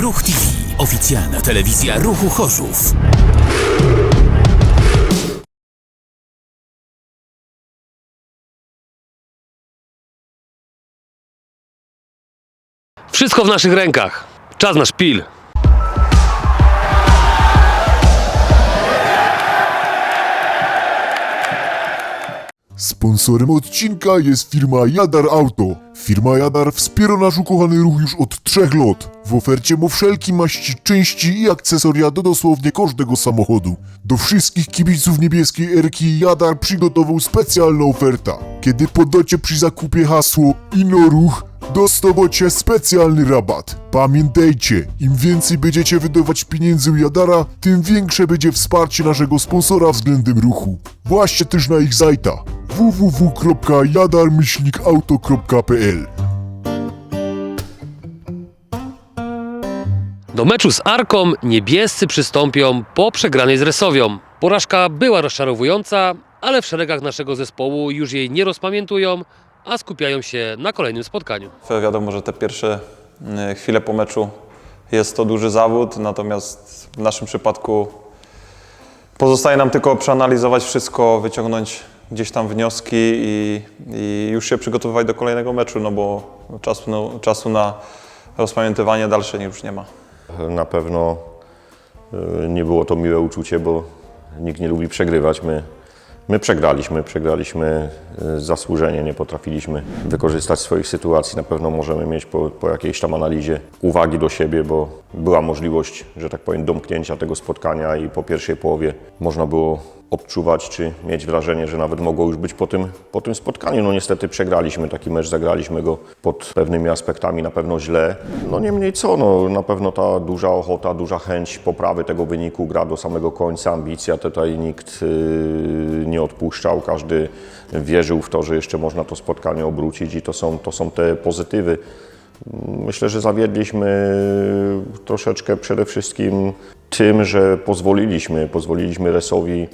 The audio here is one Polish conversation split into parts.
Ruch TV. Oficjalna telewizja Ruchu Chorzów. Wszystko w naszych rękach. Czas na szpil. Sponsorem odcinka jest firma Jadar Auto. Firma Jadar wspiera nasz ukochany ruch już od trzech lat. W ofercie ma wszelkie maści części i akcesoria do dosłownie każdego samochodu. Do wszystkich kibiców niebieskiej Erki Jadar przygotował specjalną ofertę. Kiedy podacie przy zakupie hasło INORUCH, dostawacie specjalny rabat. Pamiętajcie, im więcej będziecie wydawać pieniędzy u Jadara, tym większe będzie wsparcie naszego sponsora względem ruchu. Właśnie też na ich zajta www.jadar-auto.pl Do meczu z Arką niebiescy przystąpią po przegranej z Resowią. Porażka była rozczarowująca, ale w szeregach naszego zespołu już jej nie rozpamiętują, a skupiają się na kolejnym spotkaniu. Wiadomo, że te pierwsze e, chwile po meczu jest to duży zawód, natomiast w naszym przypadku pozostaje nam tylko przeanalizować wszystko, wyciągnąć gdzieś tam wnioski i, i już się przygotowywać do kolejnego meczu, no bo czasu, no, czasu na rozpamiętywanie dalsze już nie ma. Na pewno y, nie było to miłe uczucie, bo nikt nie lubi przegrywać. My, my przegraliśmy, przegraliśmy y, zasłużenie, nie potrafiliśmy wykorzystać swoich sytuacji. Na pewno możemy mieć po, po jakiejś tam analizie uwagi do siebie, bo była możliwość, że tak powiem, domknięcia tego spotkania i po pierwszej połowie można było odczuwać, czy mieć wrażenie, że nawet mogło już być po tym, po tym spotkaniu. No niestety przegraliśmy taki mecz, zagraliśmy go pod pewnymi aspektami na pewno źle. No niemniej co, no na pewno ta duża ochota, duża chęć poprawy tego wyniku, gra do samego końca, ambicja, tutaj nikt yy, nie odpuszczał, każdy wierzył w to, że jeszcze można to spotkanie obrócić i to są, to są te pozytywy. Myślę, że zawiedliśmy troszeczkę przede wszystkim tym, że pozwoliliśmy, pozwoliliśmy Resowi,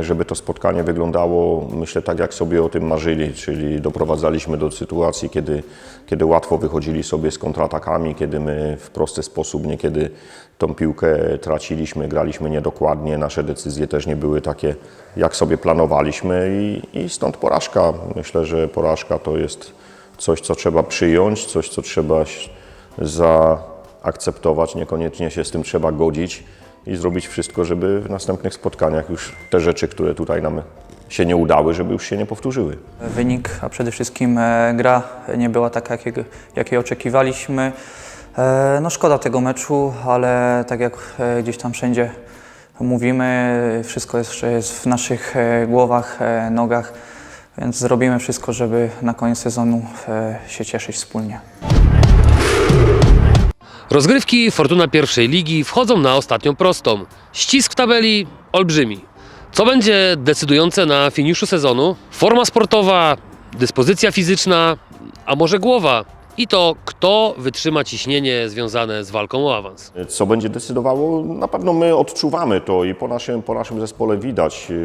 żeby to spotkanie wyglądało, myślę, tak jak sobie o tym marzyli, czyli doprowadzaliśmy do sytuacji, kiedy, kiedy łatwo wychodzili sobie z kontratakami, kiedy my w prosty sposób niekiedy tą piłkę traciliśmy, graliśmy niedokładnie, nasze decyzje też nie były takie, jak sobie planowaliśmy i, i stąd porażka. Myślę, że porażka to jest coś, co trzeba przyjąć, coś, co trzeba zaakceptować, niekoniecznie się z tym trzeba godzić i zrobić wszystko, żeby w następnych spotkaniach już te rzeczy, które tutaj nam się nie udały, żeby już się nie powtórzyły. Wynik, a przede wszystkim e, gra nie była taka, jakiego, jakiej oczekiwaliśmy. E, No szkoda tego meczu, ale tak jak e, gdzieś tam wszędzie mówimy, wszystko jeszcze jest w naszych głowach, nogach, więc zrobimy wszystko, żeby na koniec sezonu się cieszyć wspólnie. Rozgrywki Fortuna pierwszej ligi wchodzą na ostatnią prostą. Ścisk tabeli olbrzymi. Co będzie decydujące na finiszu sezonu? Forma sportowa, dyspozycja fizyczna, a może głowa? I to, kto wytrzyma ciśnienie związane z walką o awans. Co będzie decydowało? Na pewno my odczuwamy to i po naszym, po naszym zespole widać. Yy,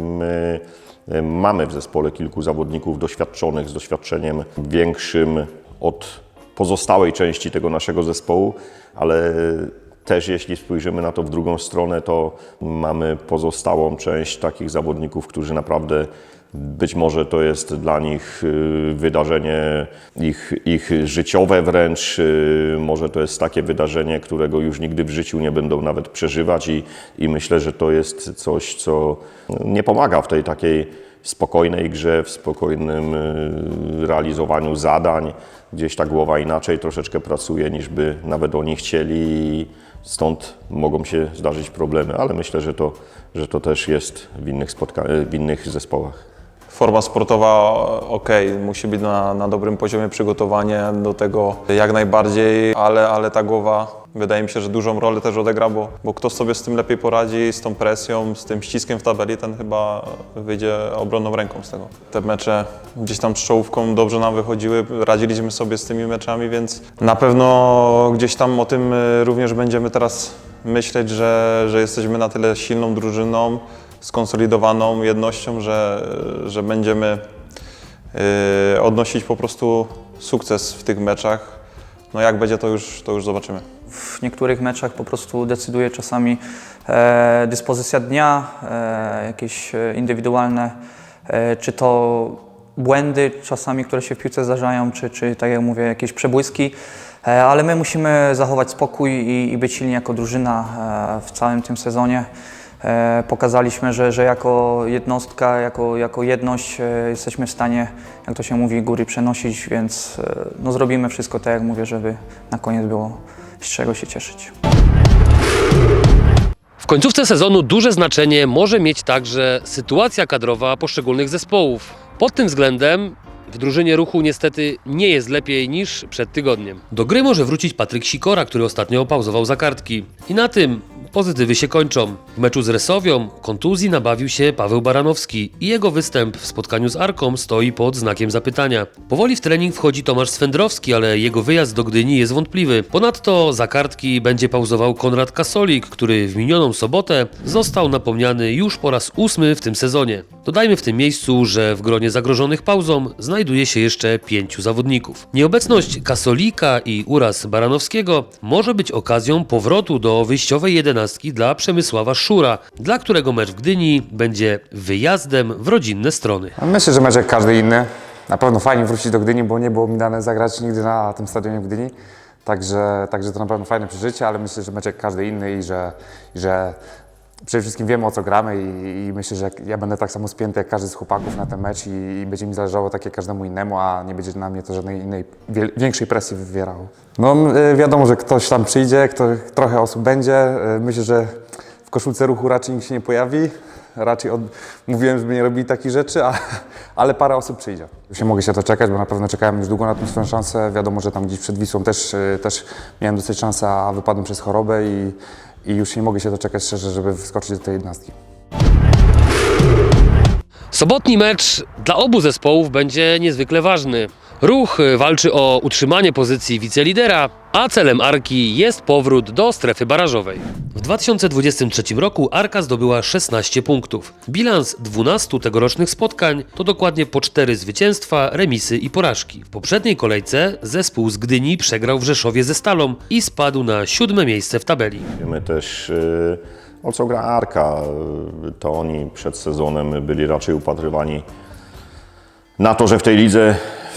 My yy, mamy w zespole kilku zawodników doświadczonych, z doświadczeniem większym od pozostałej części tego naszego zespołu, ale też jeśli spojrzymy na to w drugą stronę, to mamy pozostałą część takich zawodników, którzy naprawdę być może to jest dla nich y, wydarzenie ich, ich życiowe wręcz, y, może to jest takie wydarzenie, którego już nigdy w życiu nie będą nawet przeżywać i, i myślę, że to jest coś, co nie pomaga w tej takiej spokojnej grze, w spokojnym y, realizowaniu zadań. Gdzieś ta głowa inaczej troszeczkę pracuje niż by nawet oni chcieli stąd mogą się zdarzyć problemy, ale myślę, że to, że to też jest w innych, spotka- w innych zespołach. Forma sportowa ok, musi być na, na dobrym poziomie przygotowanie do tego jak najbardziej, ale, ale ta głowa wydaje mi się, że dużą rolę też odegra, bo, bo kto sobie z tym lepiej poradzi, z tą presją, z tym ściskiem w tabeli, ten chyba wyjdzie obronną ręką z tego. Te mecze gdzieś tam z czołówką dobrze nam wychodziły, radziliśmy sobie z tymi meczami, więc na pewno gdzieś tam o tym y, również będziemy teraz myśleć, że, że jesteśmy na tyle silną drużyną, skonsolidowaną jednością, że, że będziemy y, odnosić po prostu sukces w tych meczach. no jak będzie, to już, to już zobaczymy. W niektórych meczach po prostu decyduje czasami e, dyspozycja dnia, e, jakieś e, indywidualne, e, czy to błędy czasami, które się w piłce zdarzają, czy, czy tak jak mówię, jakieś przebłyski. E, ale my musimy zachować spokój i, i być silni jako drużyna e, w całym tym sezonie. E, pokazaliśmy, że, że jako jednostka, jako, jako jedność e, jesteśmy w stanie, jak to się mówi, góry przenosić, więc e, no, zrobimy wszystko tak, jak mówię, żeby na koniec było z czego się cieszyć. W końcówce sezonu duże znaczenie może mieć także sytuacja kadrowa poszczególnych zespołów. Pod tym względem w drużynie ruchu niestety nie jest lepiej niż przed tygodniem. Do gry może wrócić Patryk Sikora, który ostatnio pauzował za kartki. I na tym pozytywy się kończą. W meczu z Resowią kontuzji nabawił się Paweł Baranowski i jego występ w spotkaniu z Arką stoi pod znakiem zapytania. Powoli w trening wchodzi Tomasz Swędrowski, ale jego wyjazd do Gdyni jest wątpliwy. Ponadto za kartki będzie pauzował Konrad Kasolik, który w minioną sobotę został napomniany już po raz ósmy w tym sezonie. Dodajmy w tym miejscu, że w gronie zagrożonych pauzą znajduje się jeszcze pięciu zawodników. Nieobecność Kasolika i uraz Baranowskiego może być okazją powrotu do wyjściowej dla Przemysława Szura, dla którego mecz w Gdyni będzie wyjazdem w rodzinne strony. Myślę, że mecz jak każdy inny. Na pewno fajnie wrócić do Gdyni, bo nie było mi dane zagrać nigdy na tym stadionie w Gdyni. Także, także to na pewno fajne przeżycie, ale myślę, że mecz jak każdy inny i że, i że przede wszystkim wiemy o co gramy i, i myślę, że ja będę tak samo spięty jak każdy z chłopaków na ten mecz i, i będzie mi zależało tak jak każdemu innemu, a nie będzie na mnie to żadnej innej, większej presji wywierało. No y, wiadomo, że ktoś tam przyjdzie, kto, trochę osób będzie. Y, Myślę, że w koszulce ruchu raczej nikt się nie pojawi. Raczej od... mówiłem, żeby nie robili takich rzeczy, a, ale parę osób przyjdzie. Już nie mogę się to czekać, bo na pewno czekałem już długo na tę swoją szansę. Wiadomo, że tam gdzieś przed Wisłą też, y, też miałem dosyć szansę, a wypadłem przez chorobę i, i już nie mogę się doczekać szczerze, żeby wskoczyć do tej jednostki. Sobotni mecz dla obu zespołów będzie niezwykle ważny. Ruch walczy o utrzymanie pozycji wicelidera, a celem Arki jest powrót do strefy barażowej. W 2023 roku Arka zdobyła 16 punktów. Bilans 12 tegorocznych spotkań to dokładnie po 4 zwycięstwa, remisy i porażki. W poprzedniej kolejce zespół z Gdyni przegrał w Rzeszowie ze Stalą i spadł na siódme miejsce w tabeli. Wiemy też y, o co gra Arka. Y, To oni przed sezonem byli raczej upatrywani na to, że w tej lidze,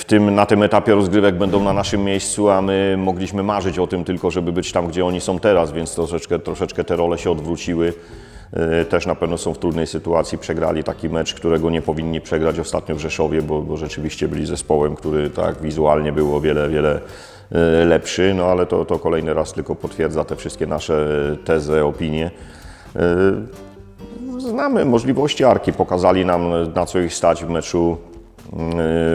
tym, na tym etapie rozgrywek będą na naszym miejscu, a my mogliśmy marzyć o tym tylko, żeby być tam, gdzie oni są teraz, więc troszeczkę, troszeczkę te role się odwróciły. Y, Też na pewno są w trudnej sytuacji. Przegrali taki mecz, którego nie powinni przegrać ostatnio w Rzeszowie, bo, bo rzeczywiście byli zespołem, który tak wizualnie był o wiele, wiele y, lepszy, no ale to, to kolejny raz tylko potwierdza te wszystkie nasze tezy, opinie. Znamy możliwości Arki, pokazali nam na co ich stać w meczu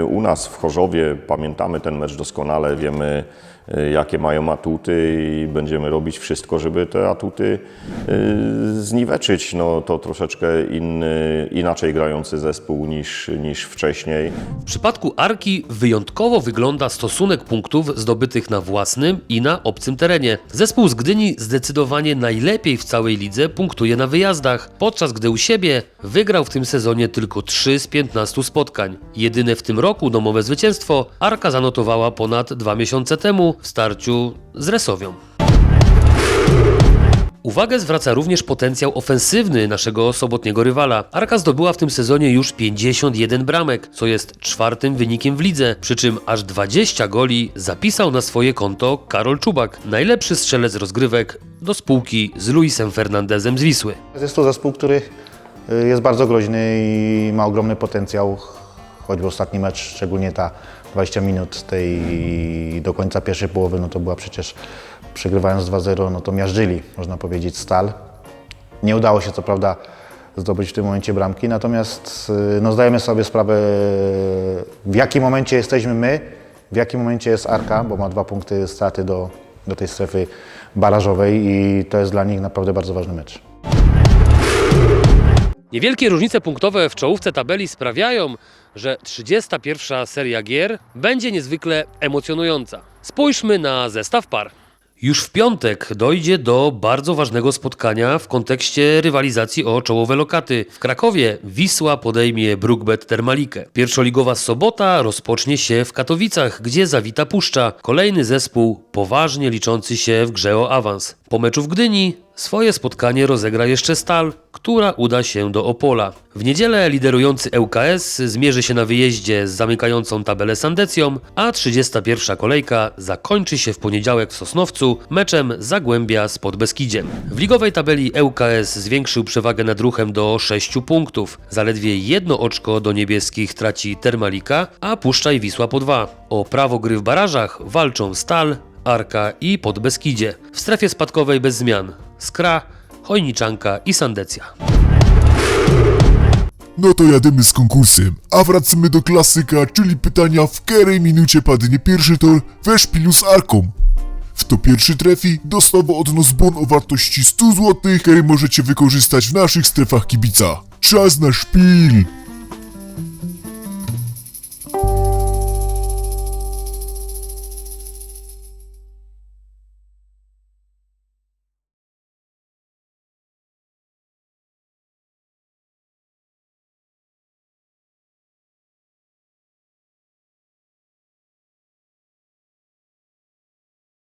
u nas w Chorzowie. Pamiętamy ten mecz doskonale, wiemy y, jakie mają atuty i będziemy robić wszystko, żeby te atuty y, zniweczyć. No, to troszeczkę inny, inaczej grający zespół niż, niż wcześniej. W przypadku Arki wyjątkowo wygląda stosunek punktów zdobytych na własnym i na obcym terenie. Zespół z Gdyni zdecydowanie najlepiej w całej lidze punktuje na wyjazdach, podczas gdy u siebie wygrał w tym sezonie tylko 3 z 15 spotkań. Jedyne w tym roku domowe zwycięstwo Arka zanotowała ponad dwa miesiące temu w starciu z Resowią. Uwagę zwraca również potencjał ofensywny naszego sobotniego rywala. Arka zdobyła w tym sezonie już 51 bramek, co jest czwartym wynikiem w lidze, przy czym aż 20 goli zapisał na swoje konto Karol Czubak, najlepszy strzelec rozgrywek do spółki z Luisem Fernandezem z Wisły. Jest to zespół, który y, jest bardzo groźny i ma ogromny potencjał. Choćby ostatni mecz, szczególnie ta 20 minut tej do końca pierwszej połowy, no to była przecież przegrywając 2-0, no to miażdżyli, można powiedzieć, stal. Nie udało się co prawda zdobyć w tym momencie bramki, natomiast y, no, zdajemy sobie sprawę, w jakim momencie jesteśmy my, w jakim momencie jest Arka, bo ma dwa punkty straty do, do tej strefy barażowej i to jest dla nich naprawdę bardzo ważny mecz. Niewielkie różnice punktowe w czołówce tabeli sprawiają, że 31. seria gier będzie niezwykle emocjonująca. Spójrzmy na zestaw par. Już w piątek dojdzie do bardzo ważnego spotkania w kontekście rywalizacji o czołowe lokaty. W Krakowie Wisła podejmie Brookbet Termalikę. Pierwszoligowa sobota rozpocznie się w Katowicach, gdzie zawita Puszcza, kolejny zespół poważnie liczący się w grze o awans. Po meczu w Gdyni swoje spotkanie rozegra jeszcze Stal, która uda się do Opola. W niedzielę liderujący ŁKS zmierzy się na wyjeździe z zamykającą tabelę Sandecją, a 31. kolejka zakończy się w poniedziałek w Sosnowcu meczem Zagłębia z Podbeskidziem. W ligowej tabeli ŁKS zwiększył przewagę nad ruchem do 6 punktów. Zaledwie jedno oczko do niebieskich traci Termalika, a Puszczaj Wisła po dwa. O prawo gry w barażach walczą Stal, Arka i Podbeskidzie. W strefie spadkowej bez zmian Skra, Chojniczanka i Sandecja. No to jademy z konkursem, a wracamy do klasyka, czyli pytania w której minucie padnie pierwszy tor we szpilu z Arką. Kto pierwszy trefi, dostawa od nas bon o wartości 100 zł, który możecie wykorzystać w naszych strefach kibica. Czas na szpil!